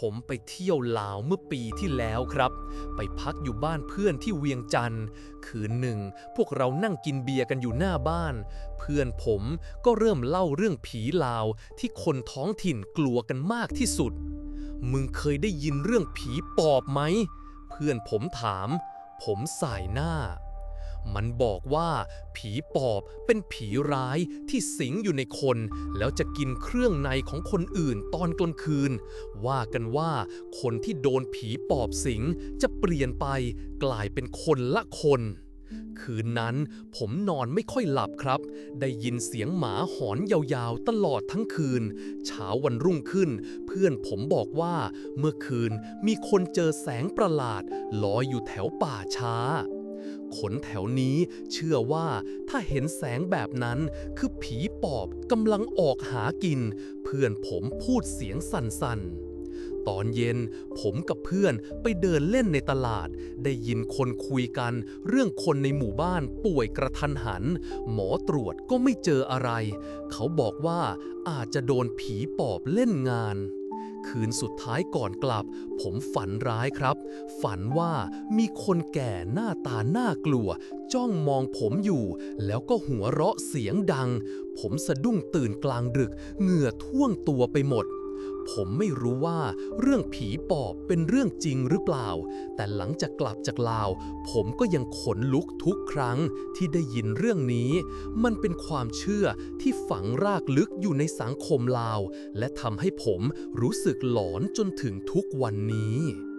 ผมไปเที่ยวลาวเมื่อปีที่แล้วครับ ไปพักอยู่บ้านเพื่อนที่เวียงจันทร์คืนหนึ่ง พวกเรานั่งกินเบียร์กันอยู่หน้าบ้าน เพื่อนผมก็เริ่มเล่าเรื่องผีลาวที่คนท้องถิ่นกลัวกันมากที่สุด มึงเคยได้ยินเรื่องผีปอบไหม เพื่อนผมถาม ผมสายหน้า มันบอกว่าผีปอบเป็นผีร้ายที่สิงอยู่ในคน แล้วจะกินเครื่องในของคนอื่นตอนกลางคืน ว่ากันว่าคนที่โดนผีปอบสิงจะเปลี่ยนไปกลายเป็นคนละคนคืนนั้นผมนอนไม่ค่อยหลับครับ ได้ยินเสียงหมาหอนยาวๆ ตลอดทั้งคืน เช้าวันรุ่งขึ้น เพื่อนผมบอกว่าเมื่อคืนมีคนเจอแสงประหลาดลอยอยู่แถวป่าช้า คนแถวนี้ เชื่อว่าถ้าเห็นแสงแบบนั้น คือผีปอบกำลังออกหากิน เพื่อนผมพูดเสียงสั่นๆตอนเย็นผมกับเพื่อนไปเดินเล่นในตลาด ได้ยินคนคุยกัน เรื่องคนในหมู่บ้านป่วยกระทันหัน หมอตรวจก็ไม่เจออะไร เขาบอกว่าอาจจะโดนผีปอบเล่นงาน คืนสุดท้ายก่อนกลับ ผมฝันร้ายครับ ฝันว่ามีคนแก่หน้าตาน่ากลัว จ้องมองผมอยู่ แล้วก็หัวเราะเสียงดัง ผมสะดุ้งตื่นกลางดึก เหงื่อท่วงตัวไปหมด ผมไม่รู้ว่าเรื่องผีปอบเป็นเรื่องจริงหรือเปล่า แต่หลังจากกลับจากลาว ผมก็ยังขนลุกทุกครั้งที่ได้ยินเรื่องนี้ มันเป็นความเชื่อที่ฝังรากลึกอยู่ในสังคมลาว และทำให้ผมรู้สึกหลอนจนถึงทุกวันนี้